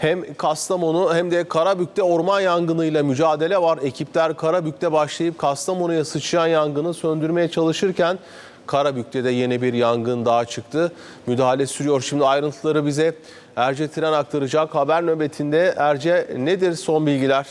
Hem Kastamonu hem de Karabük'te orman yangınıyla mücadele var. Ekipler Karabük'te başlayıp Kastamonu'ya sıçrayan yangını söndürmeye çalışırken Karabük'te de yeni bir yangın daha çıktı. Müdahale sürüyor. Şimdi ayrıntıları bize Erce Tren aktaracak. Haber nöbetinde Erce nedir son bilgiler?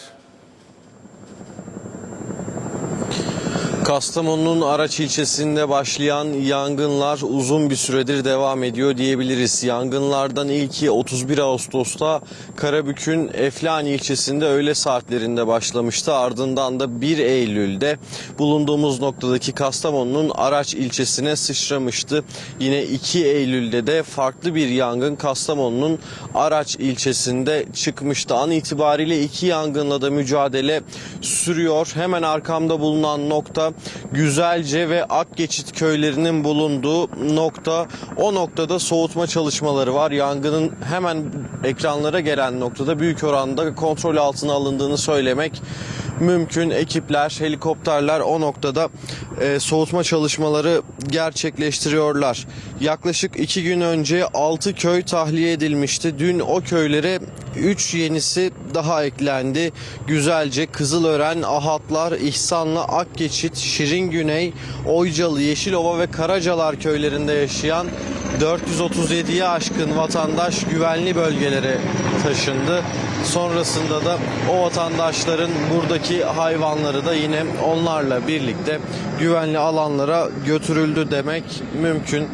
Kastamonu'nun Araç ilçesinde başlayan yangınlar uzun bir süredir devam ediyor diyebiliriz. Yangınlardan ilki 31 Ağustos'ta Karabük'ün Eflani ilçesinde öğle saatlerinde başlamıştı. Ardından da 1 Eylül'de bulunduğumuz noktadaki Kastamonu'nun Araç ilçesine sıçramıştı. Yine 2 Eylül'de de farklı bir yangın Kastamonu'nun Araç ilçesinde çıkmıştı. An itibariyle iki yangınla da mücadele sürüyor. Hemen arkamda bulunan nokta Güzelce ve Akgeçit köylerinin bulunduğu nokta. O noktada soğutma çalışmaları var. Yangının hemen ekranlara gelen noktada büyük oranda kontrol altına alındığını söylemek mümkün. Ekipler, helikopterler o noktada e, soğutma çalışmaları gerçekleştiriyorlar. Yaklaşık iki gün önce 6 köy tahliye edilmişti. Dün o köylere 3 yenisi daha eklendi. Güzelce Kızılören, Ahatlar, İhsanlı, Akgeçit, Şirin Güney, Oycalı, Yeşilova ve Karacalar köylerinde yaşayan 437'ye aşkın vatandaş güvenli bölgelere taşındı. Sonrasında da o vatandaşların buradaki hayvanları da yine onlarla birlikte güvenli alanlara götürüldü demek mümkün.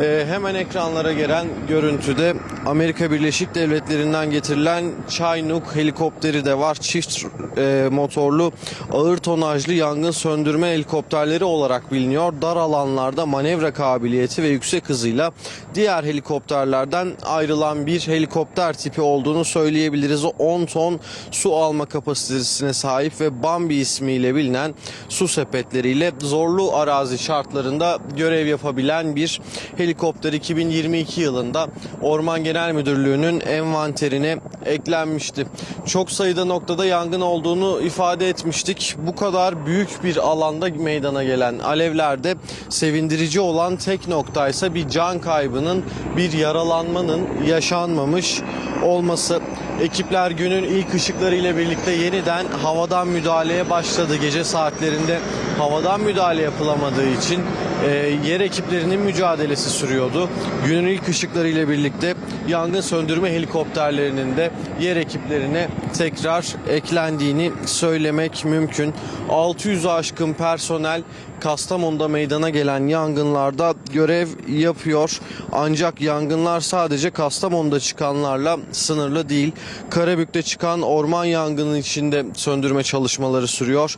Ee, hemen ekranlara gelen görüntüde Amerika Birleşik Devletleri'nden getirilen Chinook helikopteri de var. Çift e, motorlu ağır tonajlı yangın söndürme helikopterleri olarak biliniyor. Dar alanlarda manevra kabiliyeti ve yüksek hızıyla diğer helikopterlerden ayrılan bir helikopter tipi olduğunu söyleyebiliriz. 10 ton su alma kapasitesine sahip ve Bambi ismiyle bilinen su sepetleriyle zorlu arazi şartlarında görev yapabilen bir helikopter 2022 yılında Orman Genel Müdürlüğü'nün envanterine eklenmişti. Çok sayıda noktada yangın olduğunu ifade etmiştik. Bu kadar büyük bir alanda meydana gelen alevlerde sevindirici olan tek noktaysa bir can kaybının, bir yaralanmanın yaşanmamış olması. Ekipler günün ilk ışıklarıyla birlikte yeniden havadan müdahaleye başladı. Gece saatlerinde havadan müdahale yapılamadığı için e, yer ekiplerinin mücadelesi sürüyordu. Günün ilk ışıklarıyla birlikte yangın söndürme helikopterlerinin de yer ekiplerine tekrar eklendiğini söylemek mümkün. 600 aşkın personel Kastamonu'da meydana gelen yangınlarda görev yapıyor. Ancak yangınlar sadece Kastamonu'da çıkanlarla sınırlı değil. Karabük'te çıkan orman yangını içinde söndürme çalışmaları sürüyor.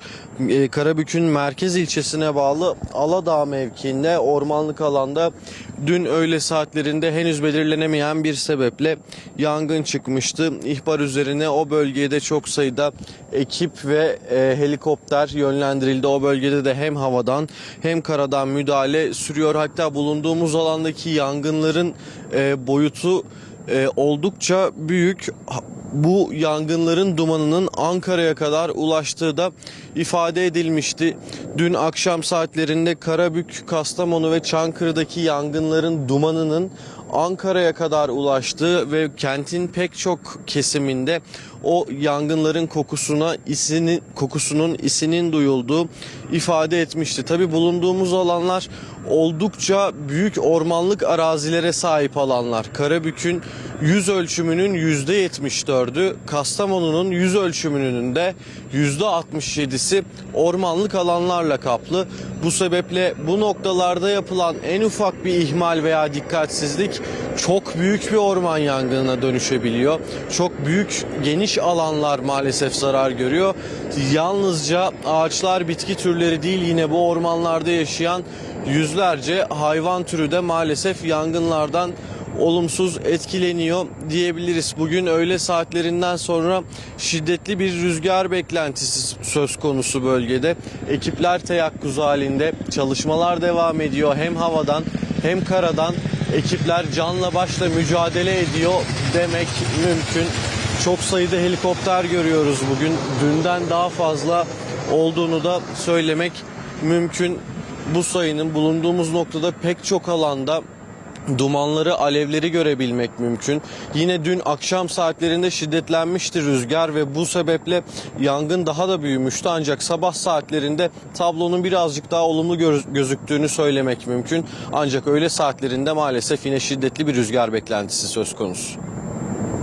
Ee, Karabük'ün merkez ilçesine bağlı Aladağ mevkiinde ormanlık alanda dün öğle saatlerinde henüz belirlenemeyen bir sebeple yangın çıkmıştı. İhbar üzerine o bölgede çok sayıda ekip ve e, helikopter yönlendirildi. O bölgede de hem havadan hem karadan müdahale sürüyor. Hatta bulunduğumuz alandaki yangınların e, boyutu e, oldukça büyük. Bu yangınların dumanının Ankara'ya kadar ulaştığı da ifade edilmişti. Dün akşam saatlerinde Karabük, Kastamonu ve Çankırı'daki yangınların dumanının Ankara'ya kadar ulaştığı ve kentin pek çok kesiminde o yangınların kokusuna isini kokusunun isinin duyulduğu ifade etmişti. Tabi bulunduğumuz alanlar oldukça büyük ormanlık arazilere sahip alanlar. Karabük'ün yüz ölçümünün yüzde 74'ü, Kastamonu'nun yüz ölçümünün de yüzde 67'si ormanlık alanlarla kaplı. Bu sebeple bu noktalarda yapılan en ufak bir ihmal veya dikkatsizlik çok büyük bir orman yangınına dönüşebiliyor. Çok büyük geniş alanlar maalesef zarar görüyor. Yalnızca ağaçlar, bitki türleri değil yine bu ormanlarda yaşayan yüzlerce hayvan türü de maalesef yangınlardan olumsuz etkileniyor diyebiliriz. Bugün öğle saatlerinden sonra şiddetli bir rüzgar beklentisi söz konusu bölgede. Ekipler teyakkuz halinde çalışmalar devam ediyor. Hem havadan hem karadan ekipler canla başla mücadele ediyor demek mümkün. Çok sayıda helikopter görüyoruz bugün. Dünden daha fazla olduğunu da söylemek mümkün. Bu sayının bulunduğumuz noktada pek çok alanda dumanları, alevleri görebilmek mümkün. Yine dün akşam saatlerinde şiddetlenmişti rüzgar ve bu sebeple yangın daha da büyümüştü. Ancak sabah saatlerinde tablonun birazcık daha olumlu gö- gözüktüğünü söylemek mümkün. Ancak öğle saatlerinde maalesef yine şiddetli bir rüzgar beklentisi söz konusu.